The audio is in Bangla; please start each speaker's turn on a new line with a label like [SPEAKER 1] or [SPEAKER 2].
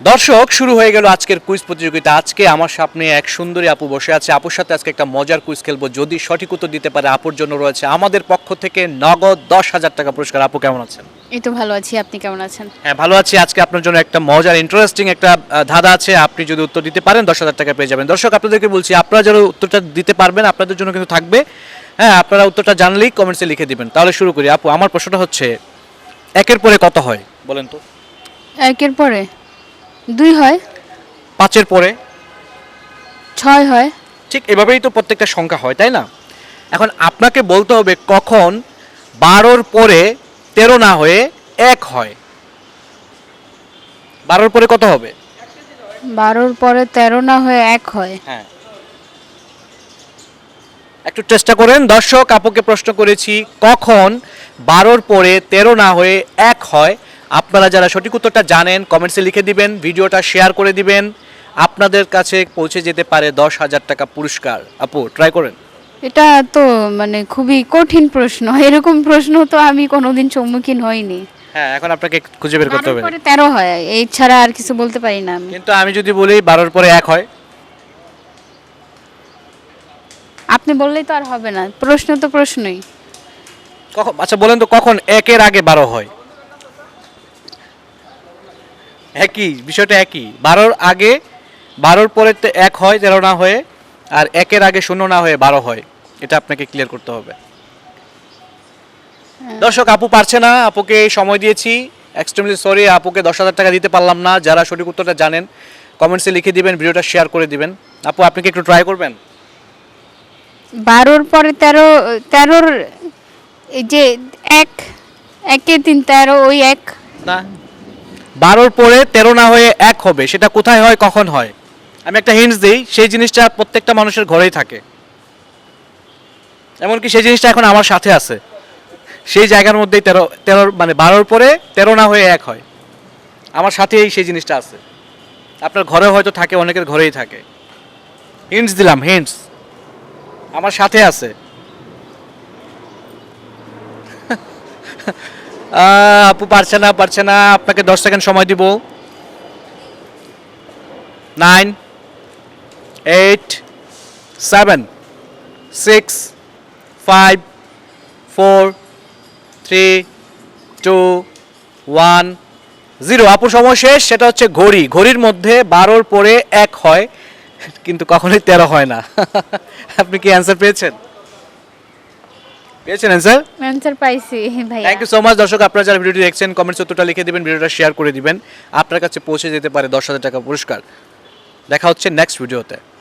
[SPEAKER 1] দর্শক শুরু হয়ে গেল আজকের কুইজ প্রতিযোগিতা। আজকে আমার সামনে এক সুন্দরী আপু বসে আছে। আপুর সাথে আজকে একটা মজার কুইজ খেলব। যদি সঠিক উত্তর দিতে পারে আপুর জন্য রয়েছে আমাদের পক্ষ থেকে নগদ দশ হাজার টাকা পুরস্কার। আপু কেমন আছেন?
[SPEAKER 2] এই তো ভালো আছি। আপনি কেমন আছেন?
[SPEAKER 1] হ্যাঁ ভালো আছি। আজকে আপনার জন্য একটা মজার ইন্টারেস্টিং একটা আহ, ধাঁধা আছে। আপনি যদি উত্তর দিতে পারেন দশ হাজার টাকা পেয়ে যাবেন। দর্শক আপনাদেরকে বলছি আপনারা যারা উত্তরটা দিতে পারবেন আপনাদের জন্য কিন্তু থাকবে। হ্যাঁ আপনারা উত্তরটা জানলেই কমেন্টসে লিখে দিবেন। তাহলে শুরু করি। আপু আমার প্রশ্নটা হচ্ছে একের পরে কত হয়? বলেন তো।
[SPEAKER 2] একের পরে? দুই হয়।
[SPEAKER 1] পাঁচের পরে?
[SPEAKER 2] ছয় হয়।
[SPEAKER 1] ঠিক এভাবেই তো প্রত্যেকটা সংখ্যা হয় তাই না? এখন আপনাকে বলতে হবে কখন বারোর পরে তেরো না হয়ে এক হয়। বারোর পরে কত হবে?
[SPEAKER 2] বারোর পরে তেরো না হয়ে এক হয়।
[SPEAKER 1] হ্যাঁ। একটু চেষ্টা করেন। দর্শক আপুকে প্রশ্ন করেছি কখন বারোর পরে তেরো না হয়ে এক হয়? আপনারা যারা সঠিক উত্তরটা জানেন কমেন্টসে লিখে দিবেন ভিডিওটা শেয়ার করে দিবেন। আপনাদের কাছে পৌঁছে যেতে পারে দশ হাজার টাকা পুরস্কার। আপু ট্রাই করেন।
[SPEAKER 2] এটা তো মানে খুবই কঠিন প্রশ্ন। এরকম প্রশ্ন তো আমি কোনোদিন সম্মুখীন হইনি।
[SPEAKER 1] হ্যাঁ এখন আপনাকে খুঁজে বের করতে হবে।
[SPEAKER 2] পরে তেরো হয় এই ছাড়া আর কিছু বলতে পারি না আমি।
[SPEAKER 1] কিন্তু আমি যদি বলি বারোর পরে এক হয়।
[SPEAKER 2] আপনি বললেই তো আর হবে না। প্রশ্ন তো প্রশ্নই।
[SPEAKER 1] কখন? আচ্ছা বলেন তো কখন? একের আগে বারো হয়। একই বিষয়টা একই। বারোর আগে বারোর পরে তো এক হয় তেরো না হয়ে আর একের আগে শূন্য না হয়ে বারো হয়। এটা আপনাকে ক্লিয়ার করতে হবে। দর্শক আপু পারছে না আপুকে সময় দিয়েছি। এক্সট্রিমলি সরি আপুকে দশ হাজার টাকা দিতে পারলাম না। যারা সঠিক উত্তরটা জানেন কমেন্টসে লিখে দিবেন ভিডিওটা শেয়ার করে দিবেন। আপু আপনি কি একটু ট্রাই করবেন?
[SPEAKER 2] বারোর পরে তেরো তেরোর এই যে এক একে তিন তেরো ওই এক।
[SPEAKER 1] না। বারোর পরে তেরো না হয়ে এক হবে, সেটা কোথায় হয়, কখন হয়? আমি একটা হিন্টস দিই, সেই জিনিসটা প্রত্যেকটা মানুষের ঘরেই থাকে। এমনকি সেই জিনিসটা এখন আমার সাথে আছে। সেই জায়গার মধ্যেই তেরো তেরো মানে বারোর পরে তেরো না হয়ে এক হয়। আমার সাথেই সেই জিনিসটা আছে। আপনার ঘরে হয়তো থাকে, অনেকের ঘরেই থাকে। হিন্টস দিলাম হিন্টস আমার সাথে আছে। আপু পারছে না পারছে না। আপনাকে দশ সেকেন্ড সময় দিব। Nine eight seven six five four three two one zero আপু, সময় শেষ, সেটা হচ্ছে ঘড়ি। ঘড়ির মধ্যে বারোর পরে এক হয়, কিন্তু কখনোই তেরো হয় না। আপনি কি অ্যান্সার পেয়েছেন? পেয়েছেন অ্যান্সার
[SPEAKER 2] অ্যান্সার পাইছি ভাই
[SPEAKER 1] থ্যাংক ইউ সো মাচ দর্শক আপনারা যারা ভিডিওটি দেখছেন কমেন্টস উত্তরটা লিখে দিবেন ভিডিওটা শেয়ার করে দিবেন। আপনার কাছে পৌঁছে যেতে পারে দশ হাজার টাকা পুরস্কার। দেখা হচ্ছে নেক্সট ভিডিওতে